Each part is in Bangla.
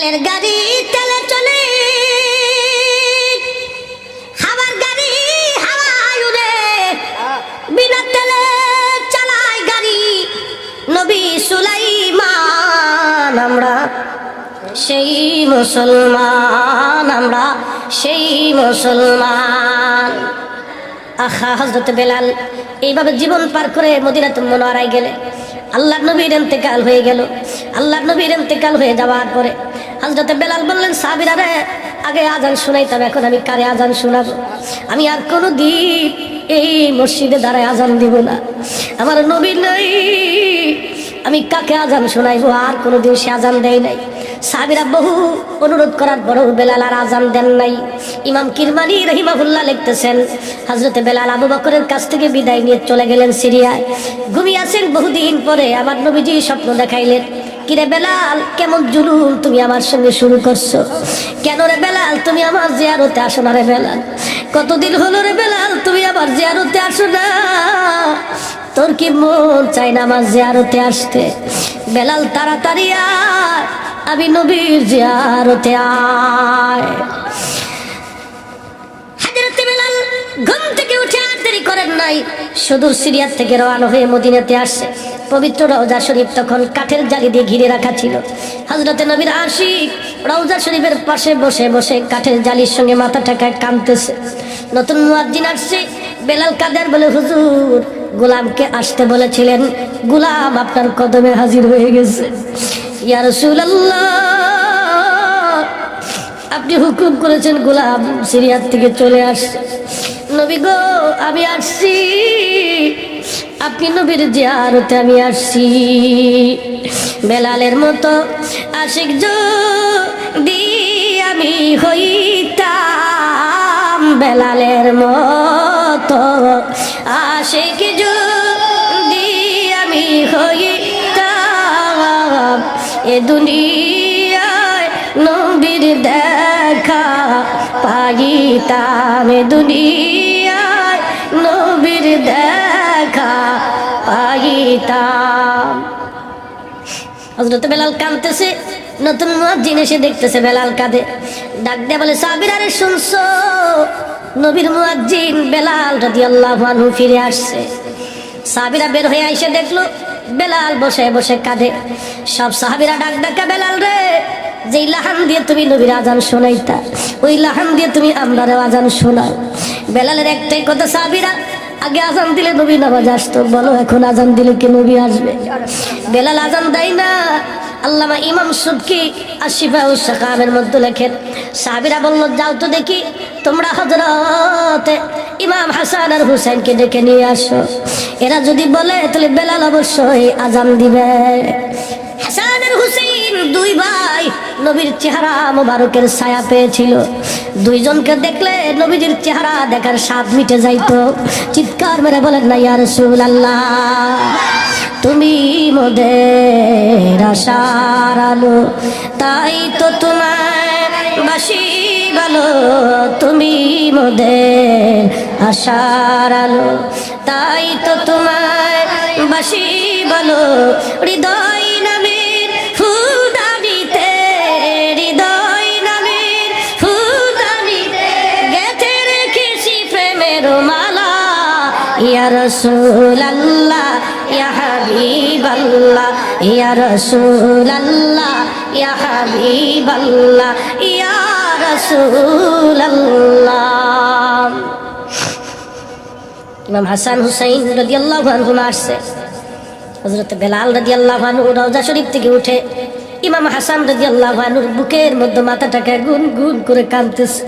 তেলের গাড়ি তেলে চলে। হাওয়ার গাড়ি হাওয়ায় উড়ে। বিনা তেলে চালায় গাড়ি। নবী সুলাইমান, আমরা সেই মুসলমান, আমরা সেই মুসলমান। আহা হজরত বেলাল এইভাবে জীবন পার করে মদিনাত মনোয়ারায় গেলে আল্লাহ নবীর এন্তেকাল হয়ে গেল। আল্লাহ নবীর এন্তেকাল হয়ে যাওয়ার পরে হজরত বেলাল বললেন সাবিরা রে, আগে আজান শুনাইতাম, এখন আমি কারে আজান শোনাবো? আমি আর কোনো দিন এই মসজিদে দাঁড়ায় আজান দিব না। আমার নবীন নাই, আমি কাকে আজান শোনাইবো? আর কোনো দিন সে আজান দেয় নাই। সাবিরা বহু অনুরোধ করার পরেও বেলাল আর আজান দেন নাই। ইমাম কিরমানি রহিমাহুল্লাহ লিখতেছেন হজরতে বেলাল আবু বকরের কাছ থেকে বিদায় নিয়ে চলে গেলেন সিরিয়ায়। ঘুমিয়েছেন বহুদিন পরে, আমার নবীজি স্বপ্ন দেখাইলেন কিরে বেলাল, কেমন জুলুম তুমি আমার সঙ্গে শুরু করছ? কেন রে বেলাল, তুমি আমার জিয়ারতে আসো না রে বেলাল? কতদিন হলো রে বেলাল, তুমি আমার জিয়ারতে আসো না? তোর কি মন চাই না আমার জিয়ারতে আসতে? বেলাল তাড়াতাড়ি আয় আমি নবীর জিয়ারতে আয়। ঘুম থেকে উঠে দেরি করেন নাই। থেকে হয়ে মদিনাতে আসছে পবিত্র শরীফ তখন কাঠের জালি দিয়ে ঘিরে রাখা ছিল। নবীর শরীফের পাশে বসে বসে কাঠের জালির সঙ্গে মাথা নতুন আসছে। বেলাল কাদের বলে, হুজুর, গোলামকে আসতে বলেছিলেন। গোলাম আপনার কদমে হাজির হয়ে গেছে। আপনি হুকুম করেছেন গোলাম সিরিয়ার থেকে চলে আসছে নবী গো, আমি আসছি। আপনি নবীর জিয়ারতে আমি আসছি। বেলালের মতো আশিক দি আমি হইতাম, বেলালের মতো আশিক দি আমি হইতাম এ দুনিয়ায় নবীর দেখা পাইতাম, এ দুনিয়ায় নবীর দেখা পাইতাম। হজরত বেলাল কাঁদতেছে, নতুন মুয়াজ্জিন এসে দেখতেছে বেলাল কাঁদে। ডাক দিয়ে বলে, সাবির আরে শুনছো? নবীর মুয়াজ্জিন বেলাল রাদিয়াল্লাহু আনহু ফিরে আসছে। সাবিরা বের হয়ে এসে দেখল বেলাল বসে বসে কাঁদে। সব সাহাবিরা ডাক ডাকা, বেলাল রে, যেই লাহান দিয়ে তুমি নবীর আজান শোনাইতা, ওই লাহান দিয়ে তুমি আমরারও আজান শোনাও। বেলালের একটাই কথা, সাহাবিরা, আগে আজান দিলে নবী নামাজ আসতো, বলো এখন আজান দিলে কি নবী আসবে? বেলাল আজান দেয় না। আল্লামা ইমাম সুবকি আশিফা ও সাকামের মধ্যে লেখেন, সাহাবিরা বলল, যাও তো দেখি, তোমরা হজরতে ইমাম হাসান আর হুসেনকে ডেকে নিয়ে আসো। এরা যদি বলে, তাহলে বেলাল অবশ্যই আজান দিবে। হাসান আর হুসেন দুই ভাই নবীর চেহারা মোবারকের ছায়া পেয়েছিল। দুইজনকে দেখলে নবীজির চেহারা দেখার স্বাদ মিটে যাইতো। চিৎকার মেরে বলেন, না, ইয়া রাসূলুল্লাহ, তুমি মোদের আশার আলো, তাই তো তোমার বাসি ভালো, তুমি মোদের আশার আলো। তাই তো তোমার বাসি ভালো হৃদয় নামের ফুলদানিতে, হৃদয় নামের ফুলদানিতে গেথে রেখেছি প্রেমের মালা। ইয়া রাসূলুল্লাহ, ইয়া হাবিবাল্লাহ, ইয়া রাসূলুল্লাহ, ইয়া হাবিবাল্লাহ, ইয়া রাসূলুল্লাহ। ইমাম হাসান হুসাইন রাদিয়াল্লাহু আনহু আসছে। হযরত বেলাল রাদিয়াল্লাহু আনহু রওজা শরীফ থেকে উঠে ইমাম হাসান রাদিয়াল্লাহু আনহুর বুকের মধ্যে মাথাটাকে গুন গুন করে কাঁদতেছে।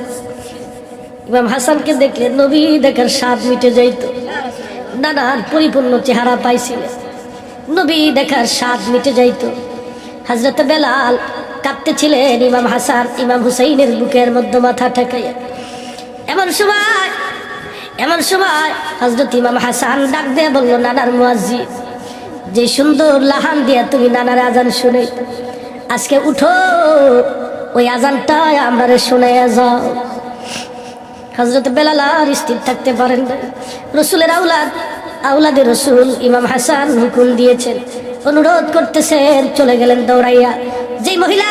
ইমাম হাসানকে দেখলে নবী দেখার স্বাদ মিটে যাইত। নানান পরিপূর্ণ চেহারা পাইছিলেন নবী দেখার স্বাদ মিটে যাইত। হজরত বেলাল কাঁদতেছিলেন ইমাম হাসান, ইমাম হুসাইনের বুকের মধ্যে মাথা ঠেকাইয়া। এমন সময় এমন সময় হজরত ইমাম হাসান ডাক দিয়ে বলল, নানার মুয়াজ্জি যে সুন্দর লাহান দিয়া তুমি নানার আজান শুনে, আজকে উঠো, ওই আজানটা আমরা শুনে যাও। হজরত বেলাল আর স্থির থাকতে পারেন রসুলের আউলাদ আউলাদের রসুল ইমাম হাসান হুকুম দিয়েছেন, অনুরোধ করতেছেন, চলে গেলেন দৌড়াইয়া। যেই মহিলা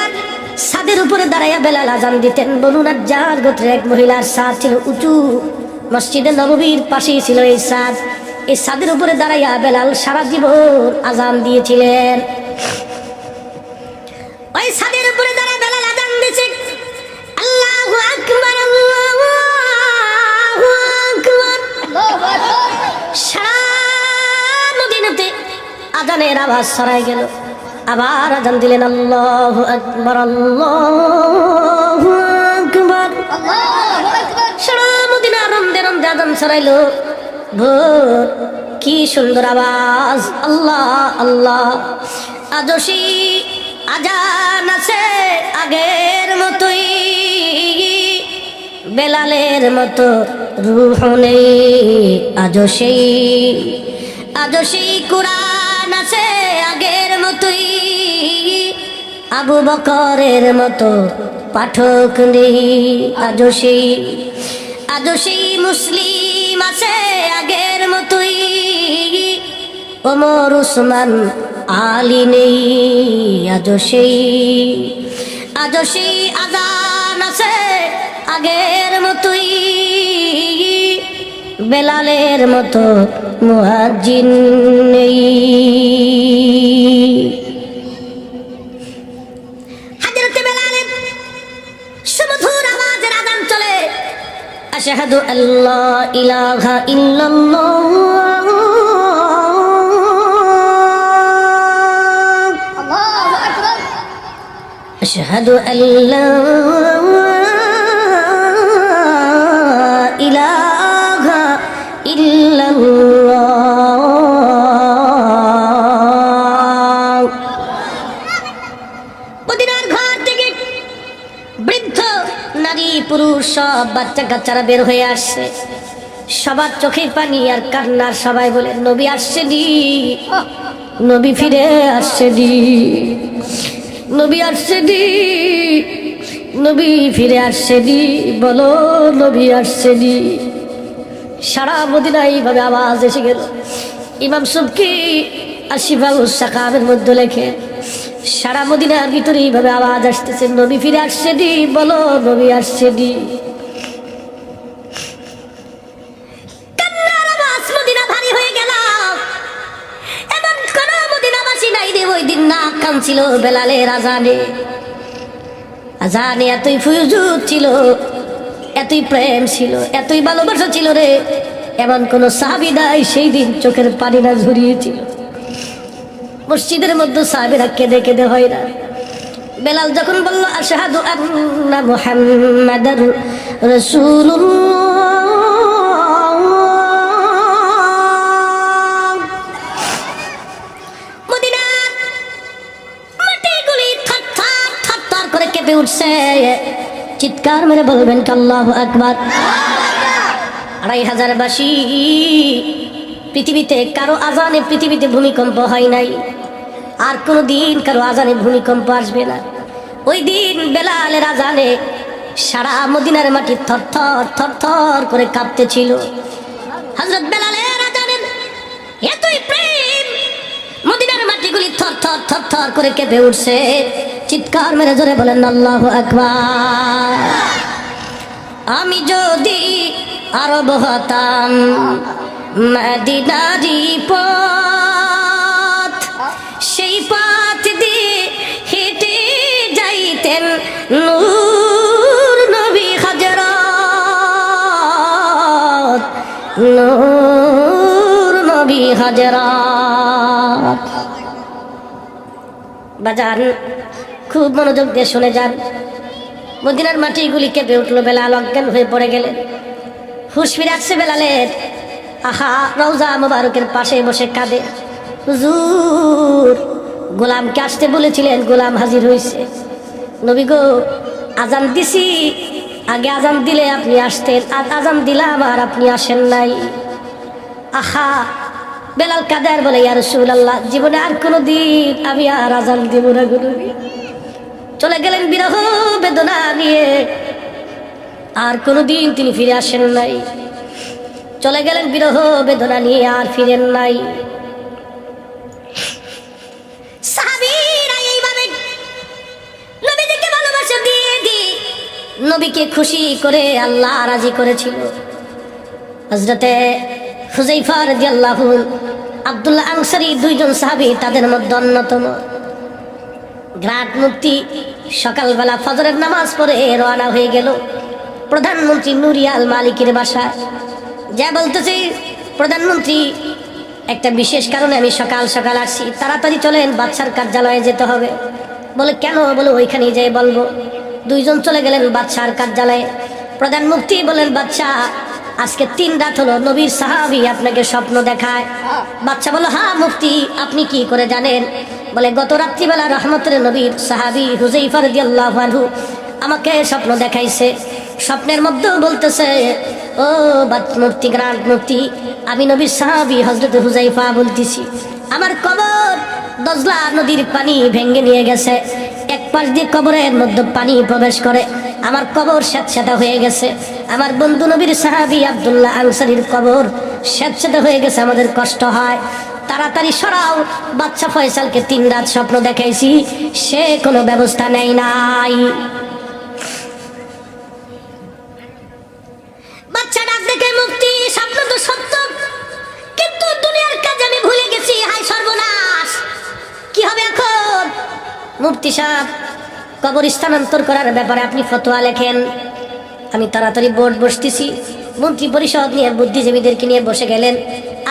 সাদের উপরে দাঁড়াইয়া বেলাল আজান দিতেন আর যার গোত্রের এক মহিলার সাদ ছিল উঁচু। মসজিদে নববীর পাশেই ছিল এই সাদ এই সাদের উপরে দাঁড়াইয়া বেলাল সারা জীবন আজান দিয়েছিলেন। ওই আজানের আওয়াজ ছড়াই গেল। আবার আজান দিলেন আল্লাহ আকবর আল্লাহ আকবর। সারা মদিনা রন্দে রন্দে আজান ছড়াইলো। ভোর কি সুন্দর আওয়াজ। আল্লাহ আল্লাহ আদশি আজান আছে আগের মতোই। বেলালের মতো রুহ নেই। আজও সেই আজও সেই কোরআন আছে মতোই আবু বকরের মতো পাঠক নেই। আজও সেই আজও সেই মুসলিম আছে আগের মতোই। ওমর উসমান আলী নেই, আজও সেই আজও সেই আজান আছে আগের মতোই। বেলালের মতো মুয়াজ্জিন নেই হাজরতে বেলালের সুমধুর আওয়াজের আজান চলে আশহাদু আল্লাহ ইলাহা ইল্লাল্লাহ أشهد أن لا সব বাচ্চা কাচ্চারা বের হয়ে আসছে। সবার চোখে পানি আর কান্নার সবাই বলে, নবী আসছে নি নবী ফিরে আসছে নি নবী আসছে নি নবী ফিরে আসছে নি বলো, নবী আসছে নি সারা মদিনা এইভাবে আওয়াজ এসে গেল। ইমাম সুবকি আশিফা সাকামের মধ্যে লেখে সারা মদিনার ভিতরে এইভাবে আওয়াজ আসতেছে, নবী ফিরে আসছে দি বলো, নবী আসছে নাই না কাঁদছিল বেলালের আজানে আজানে এতই ফুজুত ছিল, এতই প্রেম ছিল, এতই ভালোবাসা ছিল রে। এমন কোন সাহাবিদাই সেই দিন চোখের পানি না ঝরিয়েছিল মসজিদের মধ্যে সাহাবিরা কেঁদে কেঁদে হয় না। বেলাল যখন বলল, আশহাদু আন্না মুহাম্মাদার রাসূলুল্লাহ। মদিনার মাটিগুলি থরথর থরথর করে কেঁপে উঠছে। চিৎকার মেরে বলবেন কাল্লাহ আকবার। আড়াই হাজার বাসী পৃথিবীতে কারও আজানে পৃথিবীতে ভূমিকম্প হয় নাই। আর কোনো দিন কারও আজানে ভূমিকম্প আসবে না। ওই দিন বেলালের আজানে সারা মদিনার মাটি থরথর থরথর করে কাঁপতেছিল হজরত বেলালের আজানের এতই প্রেম, মদিনার মাটিগুলি থর থর থর থর করে কেঁপে উঠছে। চিৎকার মেরে জোরে বলেন, আল্লাহ আকবার। আমি যদি আরব হতাম মদিনারি পথ যাইতেন নূর নবী হাজরত, নূর নবী হাজরত। বাজান খুব মনোযোগ দিয়ে শুনে যান। মদিনার মাটিগুলি কেঁপে উঠল, বেলাল অজ্ঞান হয়ে পড়ে গেলেন। হুশ ফিরে আসছে বেলালের। আহা, রওজা মোবারকের পাশে বসে কাঁদে। হুজুর, গোলামকে আসতে বলেছিলেন, গোলাম হাজির হয়েছে নবী গো, আজান দিছি। আগে আজান দিলে আপনি আসতেন, আর আজান দিলাম আর আপনি আসেন নাই। আহা, বেলাল কাদের বলে, ইয়া রাসূলুল্লাহ, জীবনে আর কোনো দিন আমি আর আজান দিব না গুরুবি চলে গেলেন বিরহ বেদনা নিয়ে, আর কোনো দিন তিনি ফিরে আসেন নাই। চলে গেলেন বিরহ বেদনা নিয়ে, আর ফিরেন নাই। নবীকে খুশি করে আল্লাহ রাজি করেছিল। হজরতে হুজাইফা রাদিয়াল্লাহু আব্দুল্লাহ আনসারি দুইজন সাহাবী তাদের মধ্যে অন্যতম। গ্রাট মুক্তি, সকালবেলা ফজরের নামাজ পড়ে রওনা হয়ে গেল প্রধানমন্ত্রী নুরিয়াল মালিকের বাসায়। যা বলতেছে, প্রধানমন্ত্রী, একটা বিশেষ কারণে আমি সকাল সকাল আসছি, তাড়াতাড়ি চলেন, বাচ্চার কার্যালয়ে যেতে হবে। বলে, কেন? বলে ওইখানে যাই বলব। দুইজন চলে গেলেন বাচ্চার কার্যালয়ে। প্রধান মুক্তি বলেন বাচ্চা আজকে তিন রাত হলো নবীর সাহাবি আপনাকে স্বপ্ন দেখায়। বাচ্চা বলো হ্যাঁ মুফতি, আপনি কি করে জানেন? বলে, গত রাত্রিবেলা রহমতের নবীর সাহাবি হুজাইফার দিয়াল্লাহ আনহু আমাকে স্বপ্ন দেখাইছে। স্বপ্নের মধ্যেও বলতেছে, ও মুফতি গ্রান্ট মুফতি, আমি নবীর সাহাবি হজরত হুজাইফা বলতেছি। আমার কবর দজলা নদীর পানি ভেঙে নিয়ে গেছে। পাশ দিয়ে কবরের মধ্যে পানি প্রবেশ করে। আমার কবর স্যাঁতস্যাঁতা হয়ে গেছে। আমার বন্ধু নবীর সাহাবি আব্দুল্লাহ আনসারির কবর স্যাঁতস্যাঁতা হয়ে গেছে। আমাদের কষ্ট হয়। তাড়াতাড়ি সরাও। বাচ্চা ফয়সালকে তিন রাত স্বপ্ন দেখাইছি। সে কোনো ব্যবস্থা নেই। নাই কি হবে এখন? মুফতি সাহেব কবর স্থানান্তর করার ব্যাপারে আপনি ফতোয়া লেখেন। আমি তাড়াতাড়ি বোর্ড বসতেছি। মন্ত্রী পরিষদ নিয়ে বুদ্ধিজীবীদেরকে নিয়ে বসে গেলেন।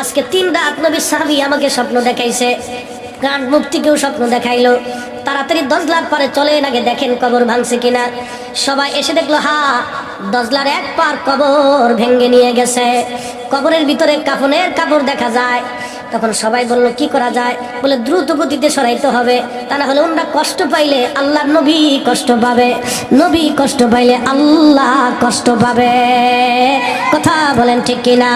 আজকে তিন রাত নবী সাহাবি আমাকে স্বপ্ন দেখাইছে। গান মুক্তিকেও স্বপ্ন দেখাইলো। তাড়াতাড়ি দশলার পরে চলেন, আগে দেখেন কবর ভাঙছে কিনা। সবাই এসে দেখল, হা দশলার এক পার কবর ভেঙ্গে নিয়ে গেছে। কবরের ভিতরে কাফনের কাপড় দেখা যায়। তখন সবাই বলল, কি করা যায়? বলে, দ্রুত গতিতে সরাইতে হবে। তা না হলে ওনারা কষ্ট পাইলে আল্লাহ নবী কষ্ট পাবে। নবী কষ্ট পাইলে আল্লাহ কষ্ট পাবে। কথা বলেন ঠিক কিনা?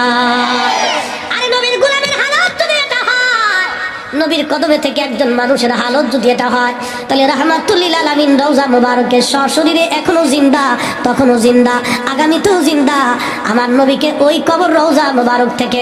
নবীর কদমে থেকে একজন মানুষের হালত যদি এটা হয়, তাহলে রাহমাতুল্লিল আলামিন রওজা মুবারকের সশরীরে এখনও জিন্দা তখনও জিন্দা, আগামীতেও জিন্দা। আমার নবীকে ওই কবর রওজা মুবারক থেকে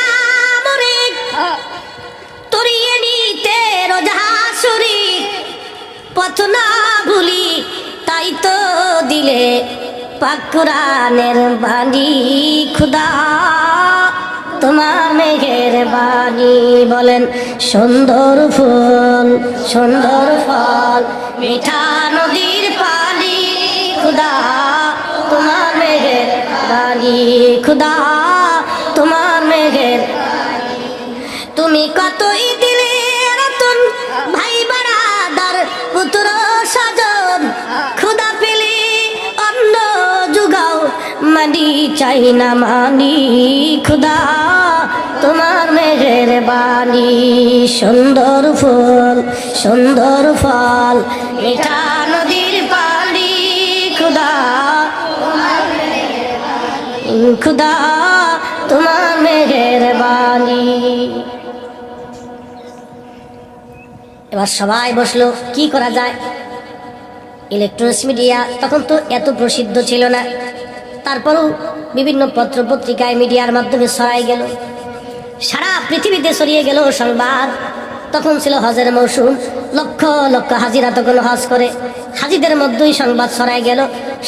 রোজাসুরি পথ না ভুলি, তাই তো দিলে পাকুরানের বাণী। খুদা, তোমার মেঘের বাণী বলেন, সুন্দর ফুল, সুন্দর ফল, মিঠা নদীর পানি। খুদা, তোমার মেঘের বাণী। খুদা, তোমার মেঘের তুমি কতই মানি চাই না মানি, খুদা। তোমার মেঘের বাণী, সুন্দর ফুল, সুন্দর ফল। এটা নদীর পানি, খুদা। খুদা, তোমার মেঘের বাণী। এবার সবাই বসল, কি করা যায়? ইলেকট্রনিক্স মিডিয়া তখন তো এত প্রসিদ্ধ ছিল না। তারপরও বিভিন্ন পত্র পত্রিকায় মিডিয়ার মাধ্যমে ছড়াই গেল। সারা পৃথিবীতে ছড়িয়ে গেল সংবাদ। তখন ছিল হজের মৌসুম। লক্ষ লক্ষ হাজিরা তখন হজ করে। হাজিদের মধ্যেই সংবাদ ছড়াই গেল।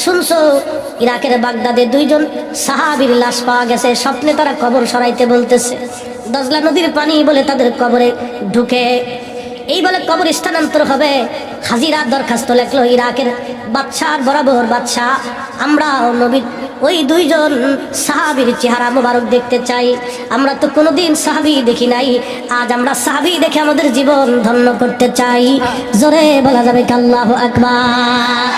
শুনছো, ইরাকের বাগদাদে দুইজন সাহাবির লাশ পাওয়া গেছে। স্বপ্নে তারা কবর সরাইতে বলতেছে, দজলা নদীর পানি বলে তাদের কবরে ঢুকে। এই বলে কবর স্থানান্তর হবে। হাজিরা দরখাস্ত লেখলো ইরাকের বাদশার বরাবর বাদশাহ। আমরা নবীর ওই দুইজন সাহাবির চেহারা মোবারক দেখতে চাই। আমরা তো কোনোদিন সাহাবি দেখি নাই। আজ আমরা সাহাবি দেখে আমাদের জীবন ধন্য করতে চাই। জোরে বলা যাবে কাল্লাহ আকবার।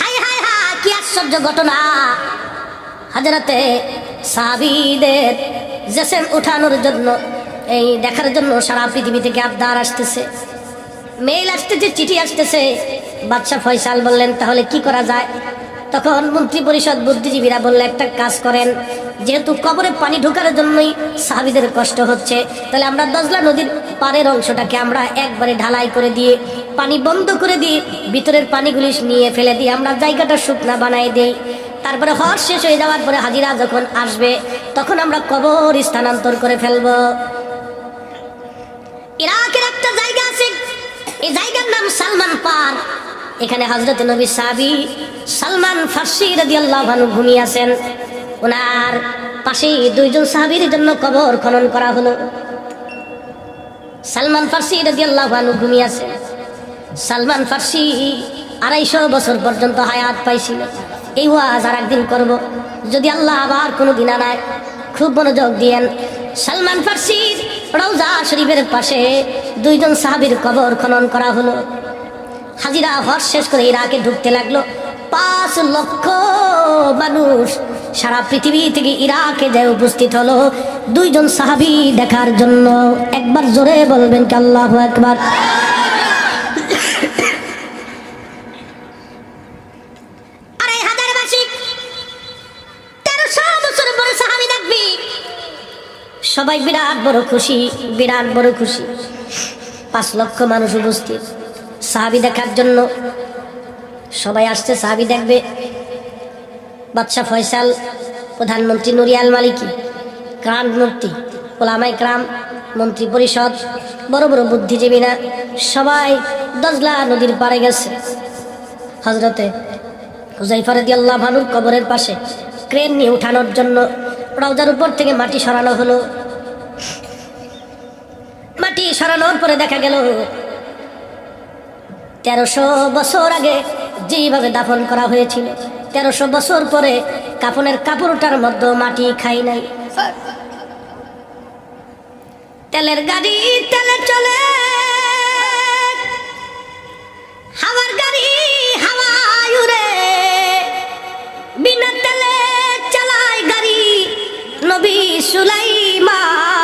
হাই কি আশ্চর্য ঘটনা। হাজারাতে সাহাবিদের জেসেম উঠানোর জন্য, এই দেখার জন্য সারা পৃথিবী থেকে আবদার আসতেছে। মেইল আসতেছে চিঠি আসতেছে, বাদশাহ ফয়সাল বললেন, তাহলে কি করা যায়? তখন মন্ত্রী পরিষদ বুদ্ধিজীবীরা বললে, একটা কাজ করেন, যেহেতু কবরে পানি ঢোকার জন্যই সাহাবিদের কষ্ট হচ্ছে, তাহলে আমরা দজলা নদীর পাড়ের অংশটাকে আমরা একবারে ঢালাই করে দিয়ে, পানি বন্ধ করে দিয়ে, ভিতরের পানিগুলি নিয়ে ফেলে দিয়ে আমরা জায়গাটা শুকনা বানাই দিই। তারপরে হজ শেষ হয়ে যাওয়ার পরে হাজিরা যখন আসবে, তখন আমরা কবর স্থানান্তর করে ফেলব। ইরাকের এই জায়গার নাম সালমান পার। এখানে হজরত নবী সাবি সালমান ফার্সি রাদিয়াল্লাহু আনহু ঘুমিয়ে আছেন। ওনার পাশে দুইজন সাহাবীর জন্য কবর খনন করা হলো। সালমান ফার্সি রাদিয়াল্লাহু আনহু ঘুমিয়ে আছেন। সালমান ফার্সি আড়াইশো বছর পর্যন্ত হায়াত পাইছিল। এই ওয়াজ আর একদিন করব। যদি আল্লাহ আবার কোনো দিন আনায় খুব মনোযোগ দিয়েন। সালমান ফার্সির রৌজা শরীফের পাশে দুইজন সাহাবীর কবর খনন করা হলো। হাজিরা হজ শেষ করে ইরাকে ঢুকতে লাগল। পাঁচ লক্ষ মানুষ সারা পৃথিবী থেকে ইরাকে যায় উপস্থিত হলো দুইজন সাহাবী দেখার জন্য। একবার জোরে বলবেন কি আল্লাহ একবার সবাই বিরাট বড় খুশি, বিরাট বড় খুশি। পাঁচ লক্ষ মানুষ উপস্থিত। সাহাবি দেখার জন্য সবাই আসছে, সাহাবি দেখবে। বাদশাহ ফয়সাল, প্রধানমন্ত্রী নুরিয়াল মালিকি ক্রাম মূর্তি ওলামাই ক্রাম, মন্ত্রী পরিষদ, বড় বড় বুদ্ধিজীবীরা, সবাই দজলা নদীর পাড়ে গেছে। হজরতে হুজাইফারদি আল্লাহ ভানুর কবরের পাশে ক্রেন নিয়ে উঠানোর জন্য রওজার উপর থেকে মাটি সরানো হলো। মাটি সরানোর পরে দেখা গেল, তেরোশো বছর আগে যেভাবে দাফন করা হয়েছিল, তেরোশো বছর পরে কাফনের কাপড়টার মধ্যে মাটি খাই নাই। তেলের গাড়ি তেলে চলে, হাওয়ার গাড়ি হাওয়ায় বিনা তেলে চালায় গাড়ি নবী সুলাইমান।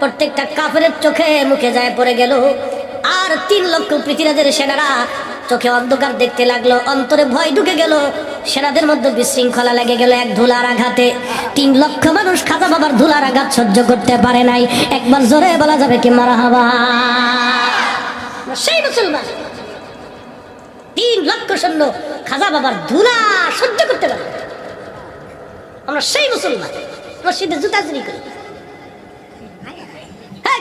প্রত্যেকটা কাপড়ের চোখে মুখে যায় পড়ে গেল। আর তিন লক্ষ পৃথিবীদের সেনারা চোখে অন্ধকার দেখতে লাগল, অন্তরে ভয় ঢুকে গেল। সেনাদের মধ্যে বিশৃঙ্খলা লেগে গেল এক ধুলার আঘাতে। তিন লক্ষ মানুষ খাজা বাবার ধুলার আঘাত সহ্য করতে পারে নাই। একবার জোরে বলা যাবে কি মারা হাবা? সেই মুসলমান। তিন লক্ষ সৈন্য খাজা বাবার ধুলা সহ্য করতে পারে আমরা সেই মুসলমান। মসজিদে জুতা করি।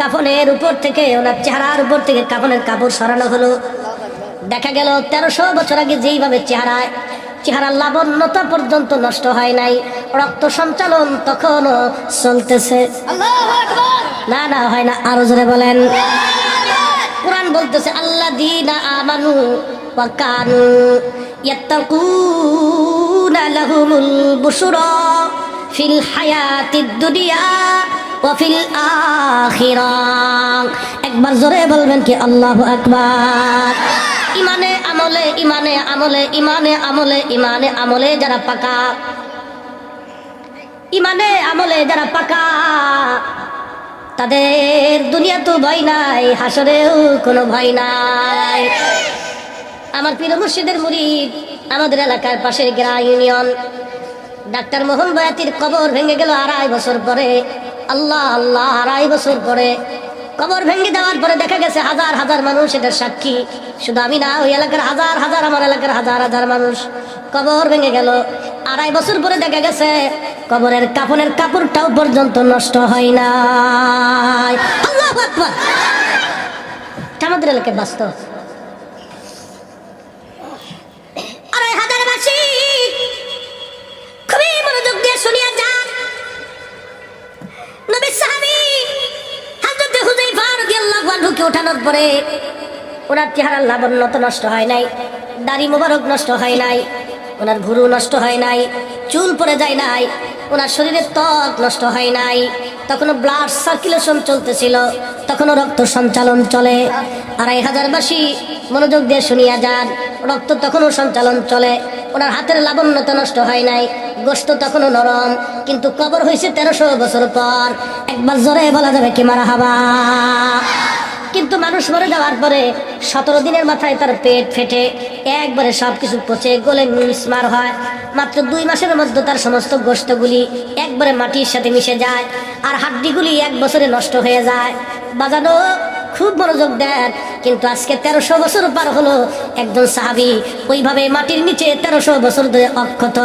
কাফনের উপর থেকে ওনার চেহারার উপর থেকে কাফনের কাপড় সরানো হলো। দেখা গেল তেরোশো বছর আগে যেইভাবে চেহারায় চেহারার লাবণ্যতা পর্যন্ত নষ্ট হয় নাই রক্ত সঞ্চালন তখনও চলতেছে। না না হয় না আরও জোরে বলেন। কোরআন বলতেছে আল্লাহ দিনা আমানু ওয়াকানু ইয়াত্তাকুনা লাহুমুল বুশরা। ফিল হায়াতিদ দুনিয়া একবার জোরে বলবেন কি আল্লাহু আকবার। ইমানে আমলে ইমানে আমলে ইমানে আমলে ইমানে আমলে যারা পাকা। ইমানে আমলে যারা পাকা, তাদের দুনিয়া তো ভয় নাই, হাসরেও কোনো ভয় নাই। আমার প্রিয় মুর্শিদের মুরিদ, আমাদের এলাকার পাশের গ্রা ইউনিয়ন। ডাক্তার মোহন বয়াতির কবর ভেঙে গেল আড়াই বছর পরে। আল্লাহ আল্লাহ, আড়াই বছর পরে। কবর ভেঙে দেওয়ার পরে দেখা গেছে হাজার হাজার মানুষ এটার সাক্ষী। শুধু আমি না, ওই এলাকার হাজার হাজার, আমার এলাকার হাজার হাজার মানুষ কবর ভেঙে গেল। আড়াই বছর পরে দেখা গেছে কবরের কাপড়ের কাপড়টাও পর্যন্ত নষ্ট হয় না আমাদের এলাকায় বাস্তব। ওঠানোর পরে ওনার চেহারার লাবণ্য তো নষ্ট হয় নাই, দাড়ি মোবারক নষ্ট হয় নাই, ওনার ভুরু নষ্ট হয় নাই, চুল পড়ে যায় নাই, ওনার শরীরের ত্বক নষ্ট হয় নাই। তখনও ব্লাড সার্কুলেশন চলতেছিল, তখনও রক্ত সঞ্চালন চলে। আড়াই হাজারবাসী মনোযোগ দিয়ে শুনিয়া যান, রক্ত তখনও সঞ্চালন চলে। ওনার হাতের লাবণ্যতা নষ্ট হয় নাই, গোস্ত তখনও নরম, কিন্তু কবর হয়েছে তেরোশো বছর পর। একবার জোরে বলা যাবে কি মারা হাবা কিন্তু মানুষ মরে যাওয়ার পরে সতেরো দিনের মাথায় তার পেট ফেটে, একবারে সব কিছু পচে, গলে মিসমার হয়। মাত্র দুই মাসের মধ্যে তার সমস্ত গোষ্ঠগুলি একবারে মাটির সাথে মিশে যায় আর হাড্ডিগুলি এক বছরে নষ্ট হয়ে যায়। বাজানো খুব মনোযোগ দেন কিন্তু আজকে তেরোশো বছর পার হলো, একজন সাহাবি ওইভাবে মাটির নিচে তেরোশো বছর ধরে অক্ষত।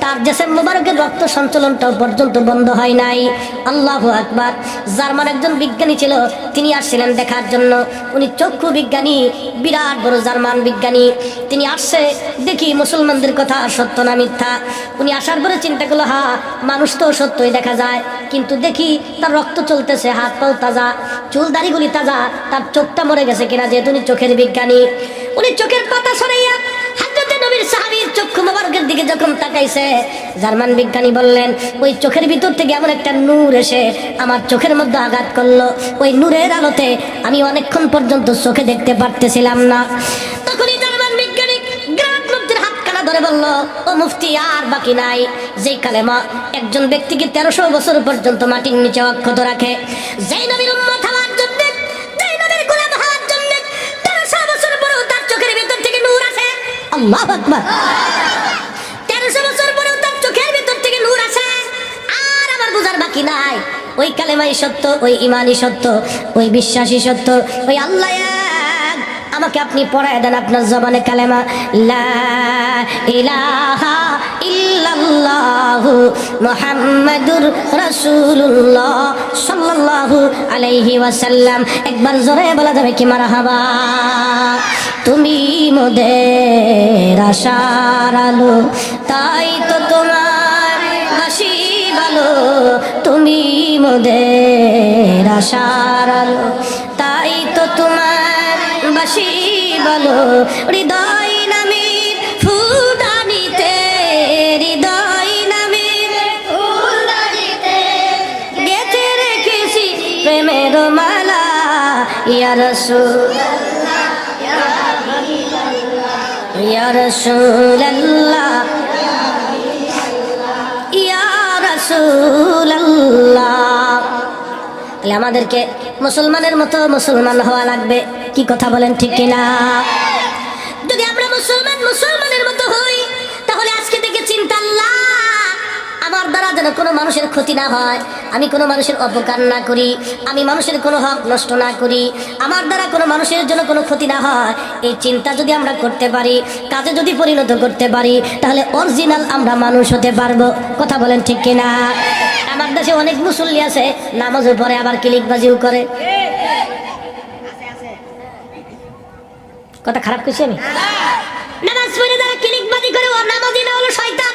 তার দেশের মোবারকের রক্ত সঞ্চালনটাও পর্যন্ত বন্ধ হয় নাই। আল্লাহ আকবার। জার্মান একজন বিজ্ঞানী ছিল, তিনি আসছিলেন দেখার জন্য। উনি চক্ষু বিজ্ঞানী, বিরাট বড় জার্মান বিজ্ঞানী। তিনি আসছে, দেখি মুসলমানদের কথা সত্য না মিথ্যা? উনি আসার পরে চিন্তা করল, হা, মানুষ তো সত্যই দেখা যায়। কিন্তু দেখি তার রক্ত চলতেছে হাত পাও তাজা, চুল দাড়িগুলি তাজা তার চোখটা মরে গেছে কিনা, যেহেতু উনি চোখের বিজ্ঞানী। উনি চোখের পাতা সরাইয়া আঘাত করল। ওই নূরের আলোতে আমি অনেকক্ষণ পর্যন্ত চোখে দেখতে পারতেছিলাম না। তখনই জার্মান বিজ্ঞানী ধরে বলল, ও মুফতি, আর বাকি নাই। যেই কালেমা একজন ব্যক্তিকে তেরোশো বছর পর্যন্ত মাটির নিচে অক্ষত রাখে, যেই নবীর উম্মত আল্লাহ আকবার তেরোশো বছর পরেও তার চোখের ভিতর থেকে নূর আছে আর আমার বোঝার বাকি নাই। ওই কালেমাই সত্য, ওই ইমানই সত্য, ওই বিশ্বাসী সত্য, ওই আল্লাহ। আমাকে আপনি পড়ায় দেন আপনার জবানে কালেমা। লা ইলাহা ইল্লাল্লাহু মুহাম্মাদুর রাসূলুল্লাহ সাল্লাল্লাহু আলাইহি ওয়াসাল্লাম। একবার জোরে বলা যাবে কি মারহাবা? তুমি মোদের আশার আলো, তাই তো তোমার বাসি ভালো তুমি মোদের আশার আলো, তাই তো তোমার বাসি ভালো হৃদয় ইয়া রসুল ইয়া ইয়া তাহলে আমাদেরকে মুসলমানের মতো মুসলমান হওয়া লাগবে, কি কথা বলেন ঠিক কিনা? যদি আমরা মুসলমান মুসলমানের যেন কোনো মানুষের ক্ষতি না হয়, আমি কোনো মানুষের অপকার না করি, আমি মানুষের কোনো হক নষ্ট না করি, আমার দ্বারা কোনো মানুষের জন্য কোনো ক্ষতি না হয়, এই চিন্তা যদি আমরা করতে পারি, কাজে যদি পরিণত করতে পারি, তাহলে অরিজিনাল আমরা মানুষ হতে পারব। কথা বলেন ঠিক কিনা? আমার দেশে অনেক মুসল্লি আছে নামাজও পরে আবার কিলিকবাজিও করে। কথা খারাপ করছি আমি? নামাজ পড়ে যারা কিলিকবাজি করে ও নামাজি না হলো শয়তান।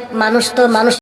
মানুষ তো মানুষ